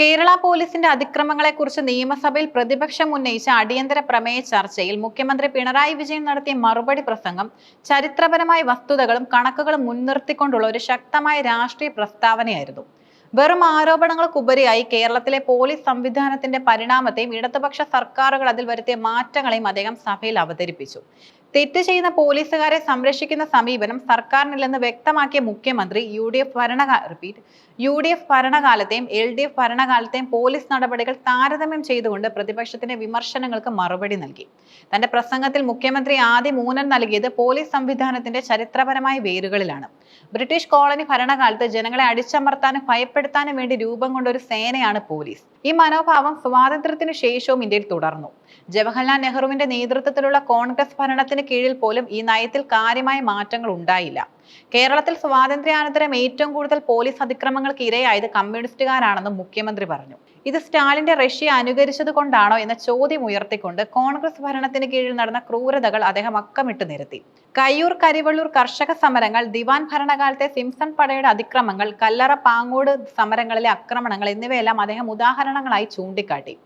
കേരള പോലീസിന്റെ അതിക്രമങ്ങളെക്കുറിച്ച് നിയമസഭയിൽ പ്രതിപക്ഷം ഉന്നയിച്ച അടിയന്തര പ്രമേയ ചർച്ചയിൽ മുഖ്യമന്ത്രി പിണറായി വിജയൻ നടത്തിയ മറുപടി പ്രസംഗം ചരിത്രപരമായ വസ്തുതകളും കണക്കുകളും മുൻനിർത്തിക്കൊണ്ടുള്ള ഒരു ശക്തമായ രാഷ്ട്രീയ പ്രസ്താവനയായിരുന്നു. വെറും ആരോപണങ്ങൾക്കുപരിയായി കേരളത്തിലെ പോലീസ് സംവിധാനത്തിന്റെ പരിണാമത്തെയും ഇടതുപക്ഷ സർക്കാരുകൾ അതിൽ വരുത്തിയ മാറ്റങ്ങളെയും അദ്ദേഹം സഭയിൽ അവതരിപ്പിച്ചു. തെറ്റ് ചെയ്യുന്ന പോലീസുകാരെ സംരക്ഷിക്കുന്ന സമീപനം സർക്കാരിനില്ലെന്ന് വ്യക്തമാക്കിയ മുഖ്യമന്ത്രി യു ഡി എഫ് ഭരണകാ റിപ്പീറ്റ് യു ഡി എഫ് ഭരണകാലത്തെയും എൽ ഡി എഫ് ഭരണകാലത്തെയും പോലീസ് നടപടികൾ താരതമ്യം ചെയ്തുകൊണ്ട് പ്രതിപക്ഷത്തിന്റെ വിമർശനങ്ങൾക്ക് മറുപടി നൽകി. തന്റെ പ്രസംഗത്തിൽ മുഖ്യമന്ത്രി ആദ്യം ഊന്നൽ നൽകിയത് പോലീസ് സംവിധാനത്തിന്റെ ചരിത്രപരമായ വേരുകളിലാണ്. ബ്രിട്ടീഷ് കോളനി ഭരണകാലത്ത് ജനങ്ങളെ അടിച്ചമർത്താനും ഭയപ്പെടുത്താനും വേണ്ടി രൂപം കൊണ്ട ഒരു സേനയാണ് പോലീസ്. ഈ മനോഭാവം സ്വാതന്ത്ര്യത്തിനു ശേഷവും ഇന്ത്യയിൽ തുടർന്നു. ജവഹർലാൽ നെഹ്റുവിന്റെ നേതൃത്വത്തിലുള്ള കോൺഗ്രസ് ഭരണത്തിന് കീഴിൽ പോലും ഈ നയത്തിൽ കാര്യമായ മാറ്റങ്ങൾ ഉണ്ടായില്ല. കേരളത്തിൽ സ്വാതന്ത്ര്യാനന്തരം ഏറ്റവും കൂടുതൽ പോലീസ് അതിക്രമങ്ങൾക്ക് ഇരയായത് കമ്മ്യൂണിസ്റ്റുകാരാണെന്നും മുഖ്യമന്ത്രി പറഞ്ഞു. ഇത് സ്റ്റാലിന്റെ റഷ്യ അനുകരിച്ചത് കൊണ്ടാണോ എന്ന ചോദ്യം ഉയർത്തിക്കൊണ്ട് കോൺഗ്രസ് ഭരണത്തിന് കീഴിൽ നടന്ന ക്രൂരതകൾ അദ്ദേഹം അക്കമിട്ട് നിരത്തി. കയ്യൂർ കരിവള്ളൂർ കർഷക സമരങ്ങൾ ദിവാൻ ഭരണകാലത്തെ സിംസൺ പടയുടെ അതിക്രമങ്ങൾ കല്ലറ പാങ്ങോട് സമരങ്ങളിലെ ആക്രമണങ്ങൾ എന്നിവയെല്ലാം അദ്ദേഹം ഉദാഹരണങ്ങളായി ചൂണ്ടിക്കാട്ടി.